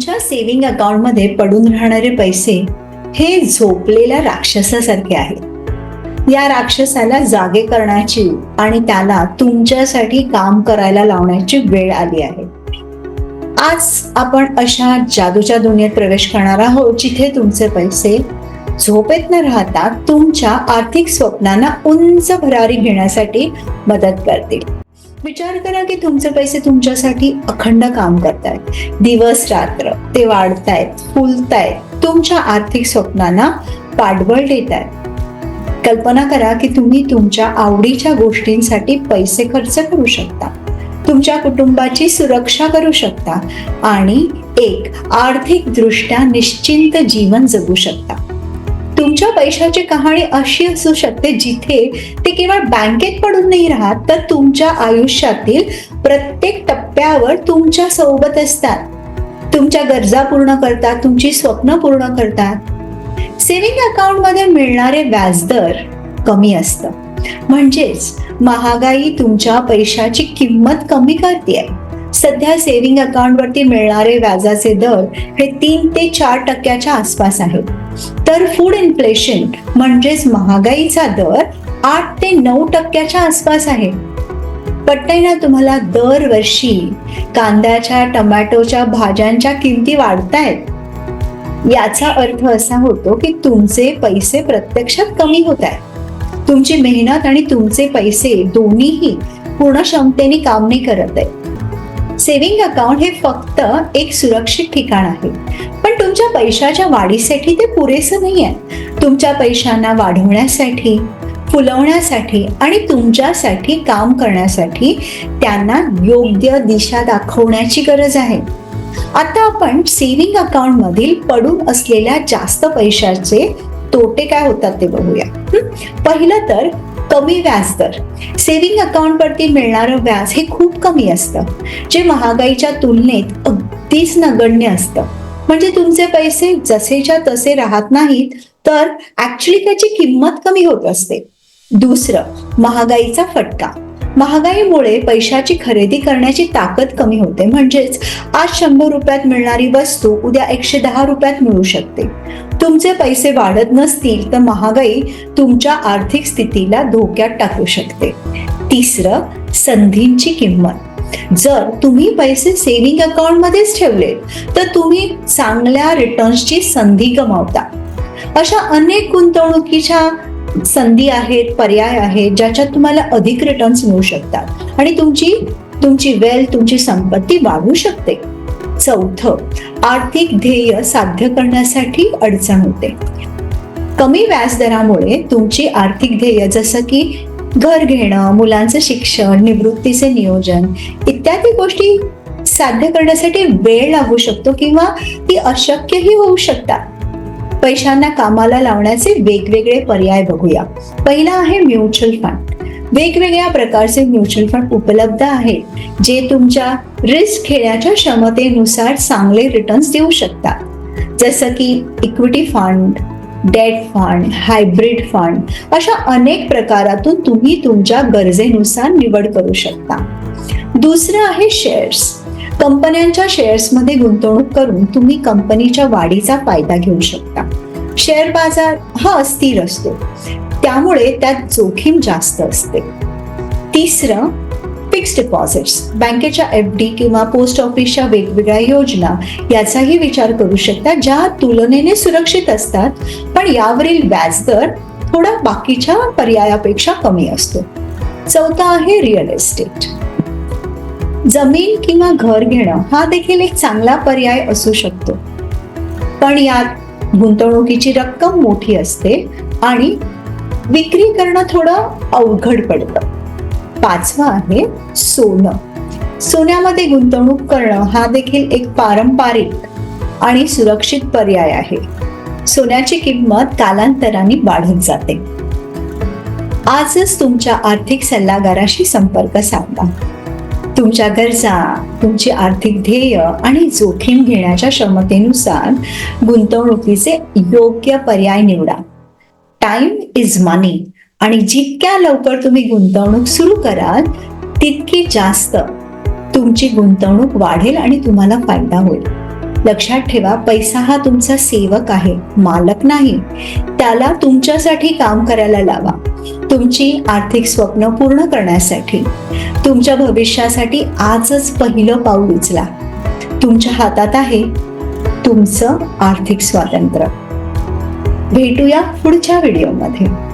तुमच्या सेव्हिंग अकाउंटमध्ये पडून राहणारे पैसे हे झोपलेल्या राक्षसासारखे आहेत. या राक्षसाला जागे करण्याची आणि त्याला तुमच्यासाठी काम करायला लावण्याची वेळ आली आहे. आज आपण अशा जादूच्या दुनियेत प्रवेश करणार आहोत जिथे तुमचे पैसे झोपेत न राहता तुमच्या आर्थिक स्वप्नांना उंच भरारी घेण्यासाठी मदत करतील. विचार करा की तुमचे पैसे तुमच्यासाठी अखंड काम करतायत. दिवस रात्र ते वाढतायत फुलतायत. तुमच्या आर्थिक स्वप्नांना पाठबळ देत आहेत कल्पना करा की तुम्ही तुमच्या आवडीच्या गोष्टींसाठी पैसे खर्च करू शकता. तुमच्या कुटुंबाची सुरक्षा करू शकता आणि एक आर्थिक दृष्ट्या निश्चिंत जीवन जगू शकता. तुमच्या पैशाची कहाणी अशी असू शकते जिथे ते केवळ बँकेत पडून नाही राहत तर तुमच्या आयुष्यातील प्रत्येक टप्प्यावर तुमच्यासोबत असतात. तुमच्या गरजा पूर्ण करतात तुमची स्वप्न पूर्ण करतात. सेव्हिंग अकाउंटमध्ये मिळणारे व्याजदर कमी असतं. म्हणजेच महागाई तुमच्या पैशाची किंमत कमी करते. सध्या सेव्हिंग अकाउंट वरती मिळणारे व्याजाचे दर हे तीन ते चार टक्क्याच्या आसपास आहेत. तर फूड इन्फ्लेशन म्हणजेच महागाईचा दर आठ ते नऊ टक्क्याच्या आसपास आहे. पटतंय तुम्हाला दरवर्षी कांद्याच्या टमॅटोच्या भाज्यांच्या किमती वाढतायत? याचा अर्थ असा होतो की तुमचे पैसे प्रत्यक्षात कमी होत आहेत तुमची मेहनत आणि तुमचे पैसे दोन्हीही पूर्ण क्षमतेने काम नाही करत आहे सेव्हिंग अकाउंट हे फक्त एक सुरक्षित ठिकाण आहे. पण तुमच्या पैशाच्या वाढीसाठी ते पुरेसं नाही आहे तुमच्या पैशांना वाढवण्यासाठी फुलवण्यासाठी आणि तुमच्यासाठी काम करण्यासाठी त्यांना योग्य दिशा दाखवण्याची गरज आहे. आता आपण सेव्हिंग अकाउंट मधील पडून असलेल्या जास्त पैशाचे तोटे काय होतात ते बघूया. पहिलं तर कमी व्याजदर सेव्हिंग अकाउंट वरती मिळणारं व्याज हे खूप कमी असतं. जे महागाईच्या तुलनेत अगदीच नगण्य असतं. म्हणजे तुमचे पैसे जसेच्या तसे राहत नाहीत तर ऍक्च्युली त्याची किंमत कमी होत असते. दुसरं महागाईचा फटका. महागाईमुळे पैशाची खरेदी करण्याची ताकद कमी होते. म्हणजेच आज शंभर रुपयात मिळणारी वस्तू उद्या एकशे दहा रुपयात मिळू शकते. तुमचे पैसे वाढत नसतील तर महागाई तुमच्या आर्थिक स्थितीला धोक्यात टाकू शकते. तिसरं संधींची किंमत. जर तुम्ही पैसे सेव्हिंग अकाउंटमध्येच ठेवले तर तुम्ही चांगल्या रिटर्न्सची संधी गमावता. अशा अनेक गुंतवणुकीच्या संधी आहेत पर्याय आहेत ज्याच्यात तुम्हाला अधिक रिटर्न्स मिळू शकतात. आणि तुमची तुमची वेल्थ तुमची संपत्ती वाढू शकते. चौथं आर्थिक ध्येय साध्य करण्यासाठी अडचण होते. कमी व्याजदरामुळे तुमची आर्थिक ध्येय जसं की घर घेणं मुलांचं शिक्षण निवृत्तीचे नियोजन इत्यादी गोष्टी साध्य करण्यासाठी वेळ लागू शकतो किंवा ती अशक्यही होऊ शकतात. पैशांना कामाला लावण्याचे वेगवेगळे पर्याय बघूया. पहिला आहे म्युच्युअल फंड. वेगवेगळ्या प्रकारचे म्युच्युअल फंड उपलब्ध आहेत जे तुमच्या रिस्क घेण्याच्या क्षमतेनुसार चांगले रिटर्न्स देऊ शकतात. जसं की equity fund debt fund hybrid fund अशा अनेक प्रकारातून तुम्ही तुमच्या गरजेनुसार निवड करू शकता. दुसरं आहे शेअर्स कंपन्यांच्या शेअर्समध्ये गुंतवणूक करून तुम्ही कंपनीच्या वाढीचा फायदा घेऊ शकता. शेअर बाजार हा अस्थिर असतो. त्यामुळे त्यात जोखीम जास्त असते. तिसरं फिक्स्ड डिपॉझिट्स बँकेच्या एफ डी किंवा पोस्ट ऑफिसच्या वेगवेगळ्या योजना याचाही विचार करू शकता ज्या तुलनेने सुरक्षित असतात. पण यावरील व्याजदर थोडा बाकीच्या पर्यायापेक्षा कमी असतो. चौथा आहे रिअल एस्टेट जमीन किंवा घर घेणं हा देखील एक चांगला पर्याय असू शकतो. पण यात गुंतवणुकीची रक्कम मोठी असते आणि विक्री करणं थोडं अवघड पडतं. पाचवा आहे सोनं. सोन्यामध्ये गुंतवणूक करणं हा देखील एक पारंपरिक आणि सुरक्षित पर्याय आहे. सोन्याची किंमत कालांतराने वाढत जाते. आजच तुमच्या आर्थिक सल्लागाराशी संपर्क साधा. तुमच्या गरजा तुमची आर्थिक ध्येय आणि जोखीम घेण्याच्या क्षमतेनुसार गुंतवणुकीचे योग्य पर्याय निवडा. टाइम इज मनी आणि जितक्या लवकर तुम्ही गुंतवणूक सुरू कराल तितकी जास्त तुमची गुंतवणूक वाढेल आणि तुम्हाला फायदा होईल. लक्षात ठेवा पैसा हा तुमचा सेवक आहे मालक नाही. त्याला तुमच्यासाठी काम करायला लावा. तुमची आर्थिक स्वप्न पूर्ण करण्यासाठी. तुमच्या भविष्यासाठी आजच पहिलं पाऊल उचला. तुमच्या हातात आहे तुमचं आर्थिक स्वातंत्र्य. भेटूया पुढच्या व्हिडिओमध्ये.